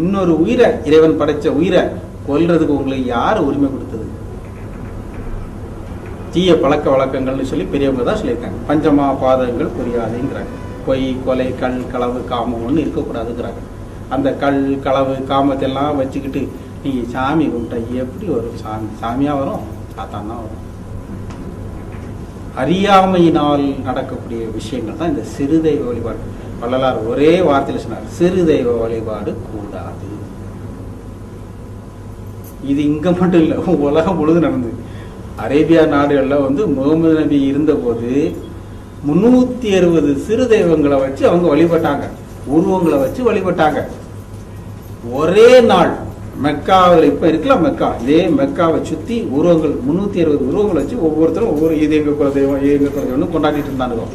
இன்னொரு உயிரை இறைவன் படைச்ச உயிரை கொல்றதுக்கு உங்களுக்கு யார் உரிமை கொடுத்தது? தீய பழக்க வழக்கங்கள்னு சொல்லி பெரியவங்க தான் சொல்லியிருக்காங்க. பஞ்சமா பாதகங்கள் புரியாதுங்கிறாங்க. பொய் கொலை கல் களவு காமம் ஒன்று இருக்கக்கூடாதுங்கிறாங்க. அந்த கல் களவு காமத்தை எல்லாம் வச்சுக்கிட்டு நீங்கள் சாமி கும்பிட்டா எப்படி வரும்? சாமி சாமியாக வரும்? சாத்தான் தான் வரும். அறியாமையினால் நடக்கக்கூடிய விஷயங்கள் தான் இந்த சிறுதை வழிபாடு. வள்ளலார் ஒரே வார்த்தையில் சொன்னார் சிறு தெய்வ வழிபாடு கூடாது. இது இங்க மட்டும் இல்லை உலகம் பொழுது நடந்தது அரேபியா நாடுகளில் வந்து முகமது நபி இருந்தபோது முன்னூத்தி அறுபது சிறு தெய்வங்களை வச்சு அவங்க வழிபட்டாங்க. உருவங்களை வச்சு வழிபட்டாங்க. ஒரே நாள் மெக்காவில் இப்போ இருக்கலாம் மெக்கா இதே மெக்காவை சுற்றி உருவங்கள் முந்நூற்றி அறுபது உருவங்களை வச்சு ஒவ்வொருத்தரும் ஒவ்வொரு இது எங்க குல தெய்வம் இது குல தெய்வம்னு கொண்டாடிட்டு இருந்தானுங்க.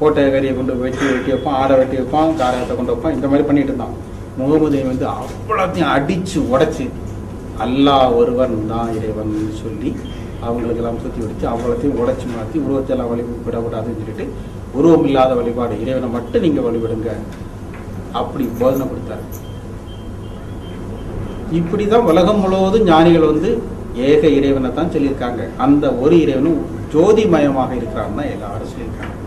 கோட்டை கறியை கொண்டு வெட்டி வெட்டி வைப்பான் ஆடை வெட்டி வைப்பான் காரகத்தை கொண்டு வைப்பான் இந்த மாதிரி பண்ணிட்டு இருந்தான். முகமது வந்து அவ்வளோத்தையும் அடிச்சு உடைச்சு அல்லாஹ் ஒருவன் தான் இறைவன் சொல்லி அவங்களுக்கெல்லாம் சுற்றி வச்சு அவ்வளோத்தையும் உடச்சி மாற்றி உருவத்தெல்லாம் வழிபடக்கூடாதுன்னு சொல்லிட்டு உருவம் இல்லாத வழிபாடு இறைவனை மட்டும் நீங்கள் வழிபடுங்க அப்படி போதனை கொடுத்தாரு. இப்படி தான் உலகம் முழுவதும் ஞானிகள் வந்து ஏக இறைவனை தான் சொல்லியிருக்காங்க. அந்த ஒரு இறைவனும் ஜோதிமயமாக இருக்கிறான்னு தான் எல்லாரும் சொல்லியிருக்காங்க.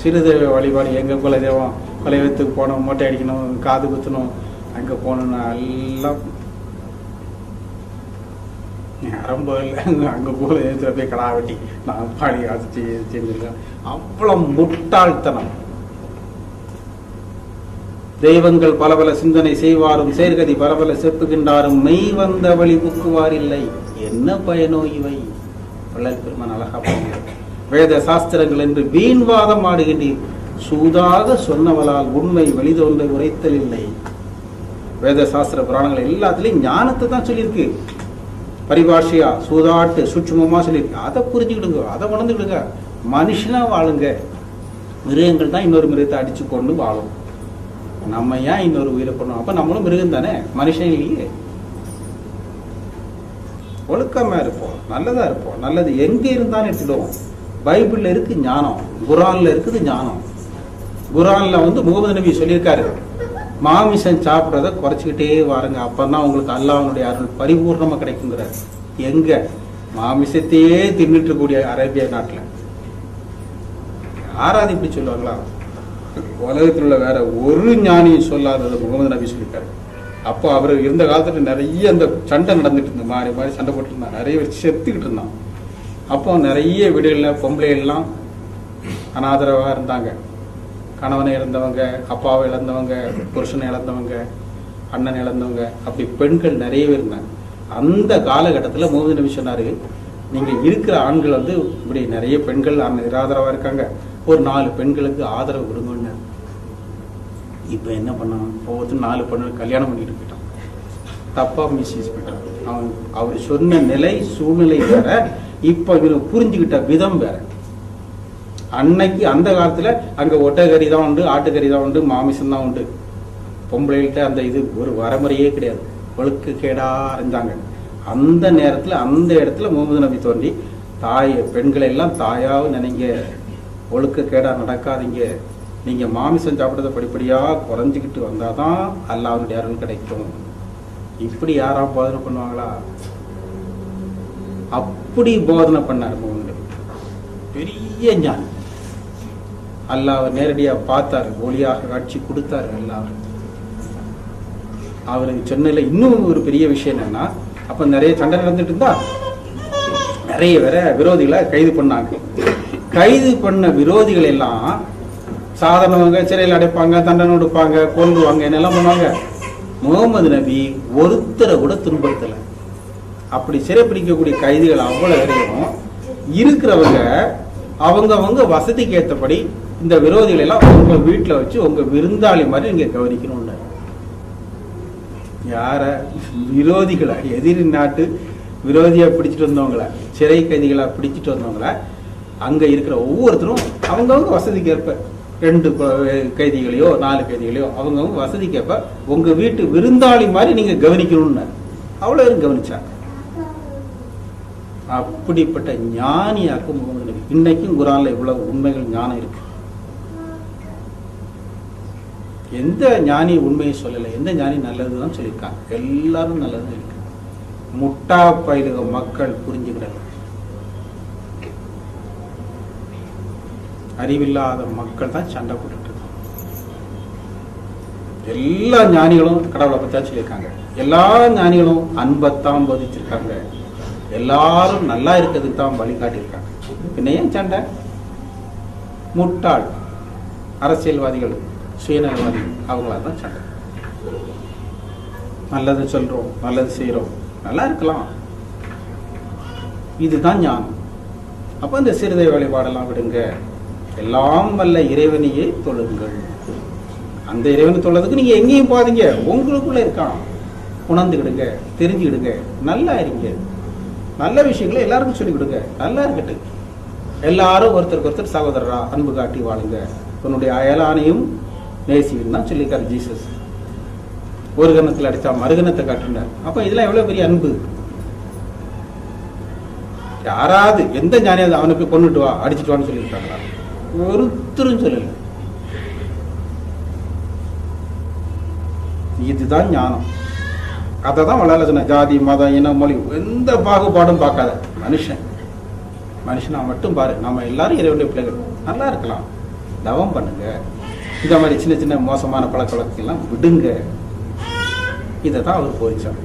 சிறுதெய்வ வழிபாடு எங்கே குல தெய்வம் குலதெய்வத்துக்கு போகணும் மொட்டை அடிக்கணும் காது குத்தணும் அங்கே போகணும்னு எல்லாம் ரொம்ப இல்லை அங்கே போல போய் கடா வெட்டி நான் பாடி அடிச்சு செய்~ செஞ்சிருக்கேன். அவ்வளோ முட்டாள்தனம். தெய்வங்கள் பல பல சிந்தனை செய்வாரும் சேர்கதி பல பல செப்புகின்றாரும் மெய் வந்த வழி புக்குவார் இல்லை என்ன பயனோ இவை? பிள்ளை பெருமான் அழகா பண்ணுகிறார் வேத சாஸ்திரங்கள் என்று வீண்வாதம் ஆடுகின்றீர். சூதாக சொன்னவளால் உண்மை வெளிதோன்ற உரைத்தல் இல்லை. வேத சாஸ்திர புராணங்கள் எல்லாத்துலயும் ஞானத்தை தான் சொல்லியிருக்கு. பரிபாஷையா சூதாட்டு சூட்சுமமா சொல்லியிருக்கு. அதை புரிஞ்சுக்கிடுங்க அதை உணர்ந்துக்கிடுங்க. மனுஷனா வாழுங்க. மிருகங்கள் தான் இன்னொரு மிருகத்தை அடிச்சு கொண்டு வாழும். நம்ம ஏன் இன்னொரு உயிரை பண்ணோம் அப்ப நம்மளும் மிருகம் தானே? மனுஷன் இல்லையே. ஒழுக்கமா இருப்போம் நல்லதா இருப்போம். நல்லது எங்க இருந்தாலும் எடுத்துடுவோம் பைபிள்ல இருக்கு ஞானம். குரான்ல இருக்குது ஞானம். குரான்ல வந்து முகமது நபி சொல்லியிருக்காரு. மாமிசம் சாப்பிட்றத குறைச்சிக்கிட்டே வாருங்க. அப்பதான் உங்களுக்கு அல்லாஹ்வுடைய அருள் பரிபூர்ணமா கிடைக்குங்கிறார். எங்க? மாமிசத்தையே தின்னுட்டு இருக்கக்கூடிய அரேபியா நாட்டில். யாராவது இப்படி சொல்லுவாங்களா? உலகத்தில் உள்ள வேற ஒரு ஞானியும் சொல்லாதது முகமது நபி சொல்லியிருக்காரு. அப்போ அவர் இருந்த காலத்துல நிறைய அந்த சண்டை நடந்துட்டு இருந்தது. மாறி மாறி சண்டை போட்டுருந்தான் நிறைய பேர் செத்துக்கிட்டு இருந்தான். அப்போ நிறைய வீடுகளில் பொம்பளைகள்லாம் அனாதரவாக இருந்தாங்க. கணவனை இழந்தவங்க அப்பாவை இழந்தவங்க புருஷனை இழந்தவங்க அண்ணன் இழந்தவங்க அப்படி பெண்கள் நிறையவே இருந்தாங்க. அந்த காலகட்டத்தில் முகமது நபி நீங்கள் இருக்கிற ஆண்கள் வந்து இப்படி நிறைய பெண்கள் அண்ணன் இருக்காங்க. ஒரு நாலு பெண்களுக்கு ஆதரவு கொடுங்கன்னு. இப்போ என்ன பண்ணான்? ஒவ்வொருத்தரும் நாலு பெண்கள் கல்யாணம் பண்ணிட்டு போயிட்டான். தப்பா மிஸ்யூஸ் பண்ணிட்டான். அவன் அவர் சொன்ன நிலை சூழ்நிலை வேற. இப்போ இவர் புரிஞ்சுக்கிட்ட விதம் வேற. அன்னைக்கு அந்த காலத்தில் அங்கே ஒட்டகறி தான் உண்டு ஆட்டுக்கறி தான் உண்டு மாமிசம் தான் உண்டு. பொம்பளைகிட்ட அந்த இது ஒரு வரமுறையே கிடையாது. ஒழுக்கு கேடா அறிஞ்சாங்க அந்த நேரத்தில் அந்த இடத்துல முகமது நபி தோன்றி தாய் பெண்களை எல்லாம் தாயாவும் நினைங்க. ஒழுக்க கேடா நடக்காதீங்க. நீங்கள் மாமிசம் சாப்பிட்றத படிப்படியாக குறைஞ்சிக்கிட்டு வந்தால் தான் அல்லாவுடைய அருள் கிடைக்கும். இப்படி யாராக போதனை பண்ணுவாங்களா? அப் அப்படி போதனை பண்ணார் முகமது நபி பெரிய ஞானி. அல்லாஹ் நேரடியா பார்த்தாரு ஒளியாக காட்சி கொடுத்தாரு அல்லாஹ் அவருக்கு சென்னையில் இன்னும் ஒரு பெரிய விஷயம் என்னன்னா அப்ப நிறைய சண்டை நடந்துட்டு இருந்தா நிறைய வேற விரோதிகளை கைது பண்ணாங்க. கைது பண்ண விரோதிகள் எல்லாம் சாதாரணவங்க சிறையில் அடைப்பாங்க தண்டனை கொடுப்பாங்க கொல்லுவாங்க என்னெல்லாம் பண்ணுவாங்க? முகமது நபி ஒருத்தரை கூட துன்புறுத்தலை. அப்படி சிறைப்பிடிக்கக்கூடிய கைதிகள் அவ்வளவு வரையும் இருக்கிறவங்க அவங்கவங்க வசதிக்கு ஏற்றபடி இந்த விரோதிகளை எல்லாம் உங்க வீட்டில் வச்சு உங்க விருந்தாளி மாதிரி நீங்க கவனிக்கணும்னு. யார? விரோதிகளை? எதிரி நாட்டு விரோதியை பிடிச்சிட்டு வந்தவங்கள சிறை கைதிகளா பிடிச்சிட்டு வந்தவங்கள அங்கே இருக்கிற ஒவ்வொருத்தரும் அவங்கவங்க வசதிக்கு ஏற்ப ரெண்டு கைதிகளையோ நாலு கைதிகளையோ அவங்கவுங்க வசதிக்கேற்ப உங்க வீட்டு விருந்தாளி மாதிரி நீங்க கவனிக்கணும்னு. அவ்வளோ பேரும் கவனிச்சாங்க. அப்படிப்பட்ட ஞானியாக முகமது நபி. இன்னைக்கும் குரான்ல இவ்வளவு உண்மைகள் ஞானம் இருக்கு. எந்த ஞானி உண்மையை சொல்லலை எந்த ஞானி நல்லது தான் சொல்லியிருக்காங்க. எல்லாரும் நல்லது இருக்கு. முட்டா பயிலுக மக்கள் புரிஞ்சுக்கிறாங்க. அறிவில்லாத மக்கள் தான் சண்டை போட்டுட்டு இருக்காங்க. எல்லா ஞானிகளும் கடவுளை பற்றி தான் சொல்லியிருக்காங்க. எல்லா ஞானிகளும் அன்பைத்தான் போதிச்சிருக்காங்க. எல்லாரும் நல்லா இருக்கிறதுக்கு தான் வழிகாட்டியிருக்காங்க பின்ன ஏன் சண்டை? முட்டாள் அரசியல்வாதிகள் சுயநலவாதிகள் அவங்களால தான் சண்டை. நல்லது சொல்றோம் நல்லது செய்கிறோம் நல்லா இருக்கலாம். இதுதான் ஞானம். அப்போ இந்த சிறுதை வழிபாடெல்லாம் விடுங்க. எல்லாம் வல்ல இறைவனையே தொழுங்கள். அந்த இறைவனை தொழுறதுக்கு நீங்க எங்கேயும் போகாதீங்க. உங்களுக்குள்ளே இருக்கான். உணர்ந்துக்கிடுங்க தெரிஞ்சுக்கிடுங்க. நல்லா இருங்க. நல்ல விஷயங்களை எல்லாருக்கும் சொல்லிக் கொடுங்க. நல்லா இருக்கட்டும். எல்லாரும் ஒருத்தருக்கு ஒருத்தர் சகோதரரா அன்பு காட்டி வாழுங்க. உன்னுடைய அயலானையும் நேசிவின்னு தான் சொல்லியிருக்காரு ஜீசஸ். ஒரு கணத்தில் அடிச்சா மறுகணத்தை காட்டினார் அப்போ இதெல்லாம் எவ்வளவு பெரிய அன்பு? யாராவது எந்த ஞானியாவது அவனை போய் கொண்டுட்டு வா அடிச்சிட்டு வான்னு சொல்லியிருக்காங்களா? ஒருத்தரும் சொல்லலை. இதுதான் ஞானம். அதை தான் வளர சொன்ன ஜாதி மதம் இனம் மொழி எந்த பாகுபாடும் பார்க்காத மனுஷன். மனுஷனா மட்டும் பாரு. நம்ம எல்லாரும் இறைவனுடைய பிள்ளைகள். நல்லா இருக்கலாம். தவம் பண்ணுங்க. இந்த மாதிரி சின்ன சின்ன மோசமான பழக்க வழக்கெல்லாம் விடுங்க. இதை தான் அவர் போதிச்சார்.